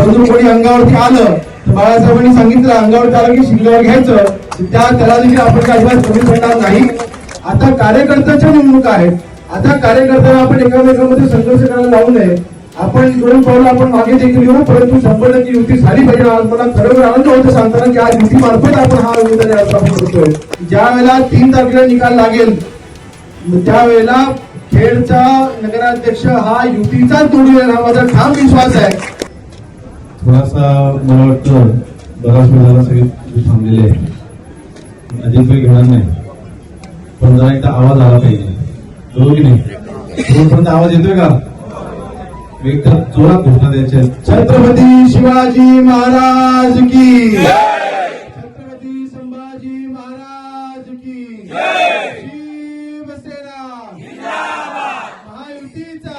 परंतु कोणी अंगावरती आलं तर बाळासाहेबांनी सांगितलं अंगावरती आलं की शिंगावर घ्यायचं. त्या त्याला देखील आपण काही अजिबात कमी पडणार नाही. आता कार्यकर्त्याच्या नेमणुका आहेत आता कार्यकर्त्याला आपण एकामेकांमध्ये संघर्ष करायला लावू नये. आपण दोन पावलं आपण मागे देखील येऊ परंतु शंभर टक्के युती झाली पाहिजे. मला खरोखर आनंद होतो सांगताना की आज युती मार्फत आपण हा निवेदन याचा करतोय. ज्या वेळेला तीन तारखेला निकाल लागेल त्यावेळेला खेडचा नगराध्यक्ष हा युतीचाच निवडून येणार माझा ठाम विश्वास आहे. थोडासा मला वाटतं बराच वेळ झाला सगळे इथे थांबलेले आहे अधिक वेळ घेणार नाही. पण जरा एकदा आवाज आला पाहिजे. बरोबर की नाही? जोरपर्यंत आवाज येतोय का? एकदा जोरात घोषणा द्यायच्या छत्रपती शिवाजी महाराज की छत्रपती संभाजी महाराज की शिवसेना महायुतीचा!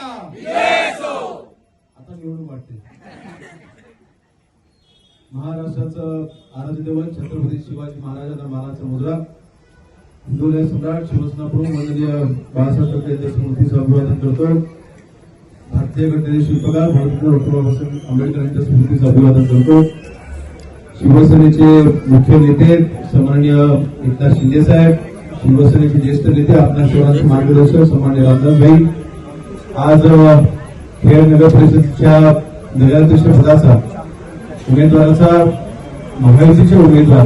आता निवडणूक वाटते. महाराष्ट्राचं आराध्यदेव छत्रपती शिवाजी महाराजांना मानाचा मुद्रा. हिंदुलय सम्राट शिवसेना प्रमुख माननीय बाळासाहेब ठाकरे यांच्या अभिवादन करतो. भारतीय घटनेचे शिल्पकार भारतरत्न डॉक्टर बाबासाहेब आंबेडकर यांच्या स्मृतीचं अभिवादन करतो. शिवसेनेचे मुख्य नेते सन्माननीय एकनाथ शिंदे साहेब शिवसेनेचे ज्येष्ठ नेते आपल्या शहराचे मार्गदर्शक सन्मान्य रामदास भाई. आज अ, खेड नगर परिषदच्या नगराध्यक्ष पदाचा उमेदवाराचा महायुतीचे उमेदवार.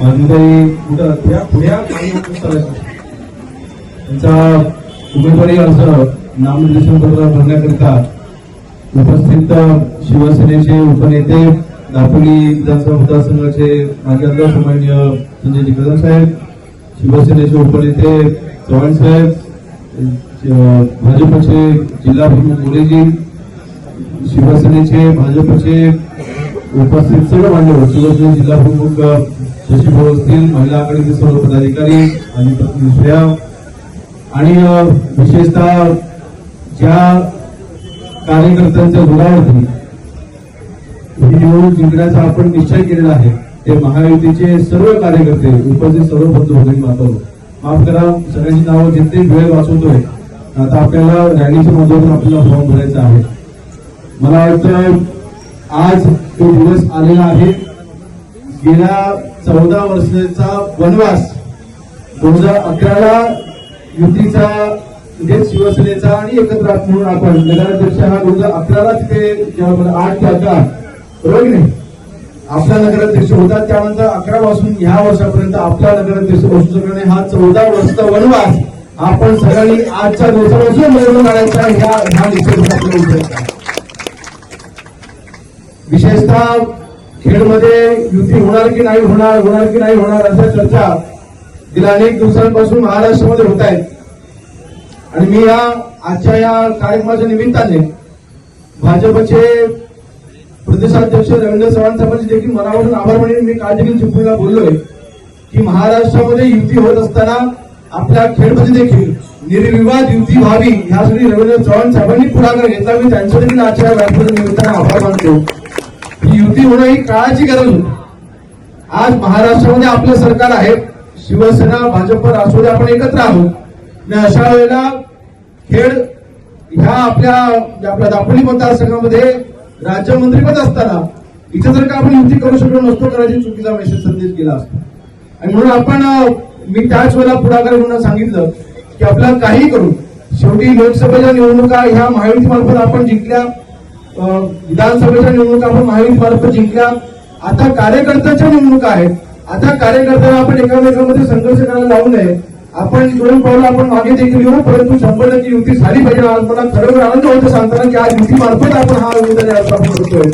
माझीताई कुठं पुढ्या पुढ्या त्यांचा उमेदवारी अर्ज नामनिर्देशन पत्र भरण्याकरिता उपस्थित शिवसेनेचे उपनेते दापोली विधानसभा मतदारसंघाचे माजी आमदार सन्मान्य संजय जिकदम साहेब शिवसेनेचे उपनेते चव्हाण साहेब भाजपचे जिल्हा प्रमुख मोरेजी शिवसेनेचे भाजपचे उपस्थित सर्व मान्यवर शिवसेने जिल्हा प्रमुख अ, शशी भाऊ असतील महिला आघाडीचे सर्व पदाधिकारी आणि प्रतिनिधी आणि विशेषतः ज्या कार्यकर्त्यांच्या जोरावरती ही निवडणूक जिंकण्याचा आपण निश्चय केलेला आहे ते महायुतीचे सर्व कार्यकर्ते उपस्थित सर्व बंधू भगिनी माता माफ करा सगळ्यांची नावं घेतली वेळ वाचवतोय आता आपल्याला रॅलीच्या माध्यमातून आपल्याला फॉर्म भरायचा आहे. मला वाटतं आज तो दिवस आलेला आहे. गेल्या चौदा वर्षाचा वनवास दोन हजार अकराला युतीचा म्हणजे शिवसेनेचा आणि एकत्र म्हणून आपण. नगराध्यक्ष हा दोन हजार अकराला तिथे जेव्हा मला आठ ते अकरा. बरोबर की नाही? आपला नगराध्यक्ष होता त्यानंतर अकरा पासून ह्या वर्षापर्यंत आपला नगराध्यक्ष असू शकणे हा चौदा वर्षाचा वनवास आपण सगळ्यांनी आजच्या दिवसापासून मिळवून काढायचा ह्या ह्या निश्चित विशेषतः खेडमध्ये युती होणार की नाही होणार होणार की नाही होणार अशा चर्चा गेल्या अनेक दिवसांपासून महाराष्ट्रामध्ये होत आहेत. आणि मी या आजच्या या कार्यक्रमाच्या निमित्ताने भाजपचे प्रदेशाध्यक्ष रवींद्र चव्हाण साहेबांचे देखील मनावरून आभार म्हणून मी काल देखील चिपळीला बोललोय की महाराष्ट्रामध्ये युती होत असताना आपल्या खेडमध्ये देखील निर्विवाद युती व्हावी यासाठी रवींद्र चव्हाण साहेबांनी पुढाकार घेतला. मी त्यांच्या देखील आजच्या व्यासपीठाच्या निमित्ताने आभार मानतो. ही युती होणं ही काळाची गरज होती. आज महाराष्ट्रामध्ये आपलं सरकार आहे. शिवसेना भाजप राष्ट्रवादी आपण एकत्र आहोत. आणि अशा वेळेला खेळ ह्या आपल्या आपल्या दापोली मतदारसंघामध्ये राज्यमंत्रीपद असताना इथे जर का आपण युती करू शकलो नसतो करायची चुकीचा मेसेज संदेश गेला असतो. आणि म्हणून आपण मी त्याच वेळेला पुढाकार म्हणून सांगितलं की आपल्याला काही करून शेवटी लोकसभेच्या निवडणुका ह्या महायुती मार्फत आपण जिंकल्या. विधानसभेच्या निवडणुका आपण महायुती मार्फत जिंकल्या. आता कार्यकर्त्याच्या निवडणुका आहेत. आता कार्यकर्त्याला आपण एकामेकांमध्ये संघर्ष करायला लावू नये. आपण दोन पावलं आपण मागे देखील येऊ परंतु शंभर टक्के युती झाली पाहिजे. मला खरोखर आनंद होतो सांगताना की आज युती मार्फत आपण हा निवेदन आपण करतोय.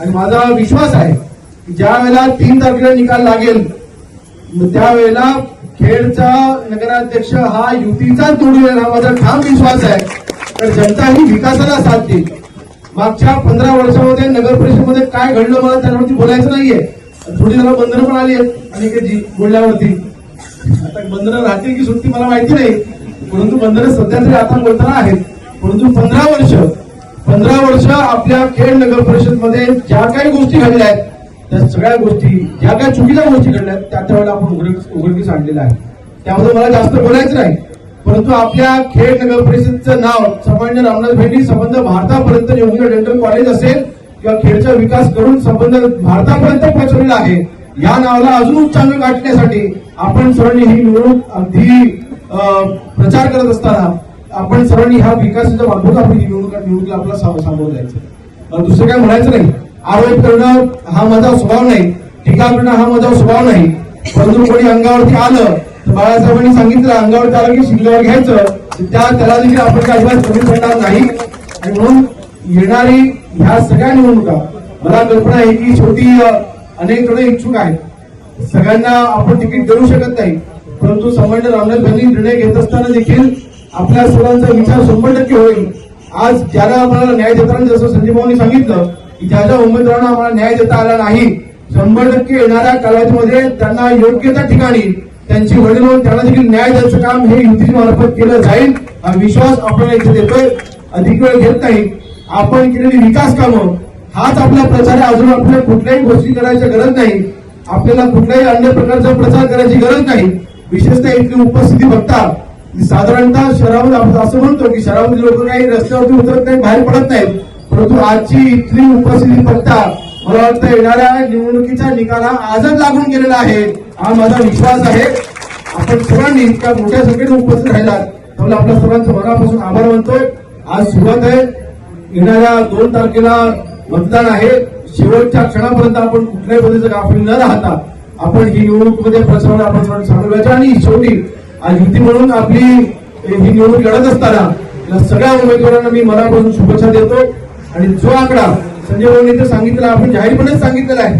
आणि माझा विश्वास आहे की ज्या वेळेला तीन तारखेला निकाल लागेल मग त्यावेळेला खेडचा नगराध्यक्ष हा युतीचाच निवडून येणार हा माझा ठाम विश्वास आहे. तर जनता ही विकासाला साथ देईल. मागच्या पंधरा वर्षामध्ये नगर परिषदेमध्ये काय घडलं मला त्यावरती बोलायचं नाहीये. थोडी जरा बंधनं पण आली आहेत. अनेक बोलल्यावरती. आता बंधनं राहतील की सुट्टी मला माहिती नाही. परंतु बंधनं सध्या तरी आता बोलताना आहेत. परंतु पंधरा वर्ष पंधरा वर्ष आपल्या खेड नगर परिषदमध्ये ज्या काही गोष्टी घडल्या आहेत त्या सगळ्या गोष्टी ज्या काही चुकीच्या गोष्टी घडल्या आहेत त्या त्यावेळेला आपण उघडकीस उघडकीस आणलेलं आहे त्यामध्ये मला जास्त बोलायचं नाही. परंतु आपल्या खेड नगर परिषदचं नाव सामान्य रामनाथ भेंडी संबंध भारतापर्यंत योग्य डेंटल कॉलेज असेल किंवा खेडचा विकास करून संबंध भारतापर्यंत पोहोचवलेला आहे या नावाला अजून उच्चांक गाठण्यासाठी आपण सर्वांनी ही निवडणूक अगदी अं, प्रचार करत असताना आपण सर्वांनी ह्या विकासाच्या बाबतीत आपण ही निवडणूक निवडणूक आपल्याला सामोरं जायचं. दुसरं काय म्हणायचं नाही. आरोप करणं हा माझा स्वभाव नाही. टीका करणं हा माझा स्वभाव नाही. परंतु कोणी अंगावरती आलं बाळासाहेबांनी सांगितलं अंगावर त्याला की शिंगावर घ्यायचं. त्या त्याला देखील आपण काही अजिबात कमी पडणार नाही. आणि म्हणून येणारी ह्या सगळ्या निवडणुका मला कल्पना आहे की शेवटी अनेक जण इच्छुक आहेत. सगळ्यांना आपण तिकीट देऊ शकत नाही. परंतु संबंध रामनाथ गांधी निर्णय घेत असताना देखील आपल्या सर्वांचा विचार शंभर टक्के होईल. आज ज्याला आम्हाला न्याय देताना जसं संजय भाऊनी सांगितलं की ज्या ज्या उमेदवारांना आम्हाला न्याय देता आला नाही शंभर टक्के येणाऱ्या कालावधीमध्ये त्यांना योग्य त्या ठिकाणी त्यांची वडील होऊन त्यांना देखील न्याय द्यायचं काम हे युती मार्फत केलं जाईल. हा विश्वास आपल्याला इथे देतोय अधिक वेळ घेत नाही. आपण केलेली विकास कामं हाच आपला प्रचार आहे. अजून आपल्याला कुठल्याही गोष्टी करायची गरज नाही. आपल्याला कुठल्याही अन्य प्रकारचा प्रचार करायची गरज नाही. विशेषतः इथली उपस्थिती बघता साधारणतः शहरामध्ये आपण असं म्हणतो की शहरामध्ये लोक काही रस्त्यावरती उतरत नाही बाहेर पडत नाहीत. परंतु आजची इथली उपस्थिती बघता मला वाटतं येणाऱ्या निवडणुकीचा निकाला हा आजच लागून गेलेला आहे. हा माझा विश्वास आहे. आपण सर्वांनी इतक्या मोठ्या संख्येने उपस्थित राहिलात. त्यामुळे आपल्या सर्वांचं मनापासून आभार मानतोय. आज सुरुवात आहे. येणाऱ्या दोन तारखेला मतदान आहे. शेवटच्या क्षणापर्यंत आपण कुठल्याही पद्धतीचं गाफील न राहता आपण ही निवडणुकीमध्ये प्रचाराला आपण सर्वांनी आणि शेवटी आज युती म्हणून आपली ही निवडणूक लढत असताना सगळ्या उमेदवारांना मी मनापासून शुभेच्छा देतो आणि जो आकडा संजय भाऊनी तर सांगितलेला आपण जाहीरपणेच सांगितलेला आहे.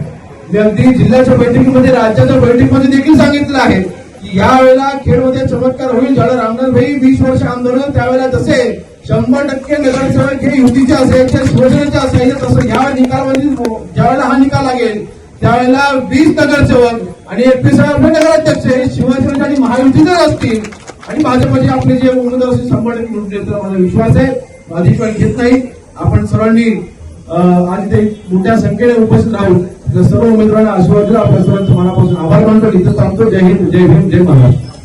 मी अगदी जिल्ह्याच्या बैठकीमध्ये राज्याच्या बैठकीमध्ये देखील सांगितलं आहे की यावेळेला खेडमध्ये चमत्कार होईल. ज्याला रामनाथ भाई वीस वर्ष आंदोलन त्यावेळेला जसे शंभर टक्के नगरसेवक हे युतीचे असायचे शिवसेनेचे असायचे तसं या निकालमध्ये हो- ज्यावेळेला हा निकाल लागेल त्यावेळेला वीस नगरसेवक आणि एकवीस नगराध्यक्ष हे शिवसेनेचे आणि महायुतीचे असतील. आणि भाजपचे आपले जे उमेदवार असतील शंभर टक्के निवडून माझा विश्वास आहे. माझी पण घेत नाही. आपण सर्वांनी अं, आज ते मोठ्या संख्येने उपस्थित राहून सर्व उमेदवारांना आशीर्वाद दिला आपल्या सर्वांचं मनापासून आभार मानतो. इथं थांबतो. जय हिंद जय भीम जय महाराष्ट्र.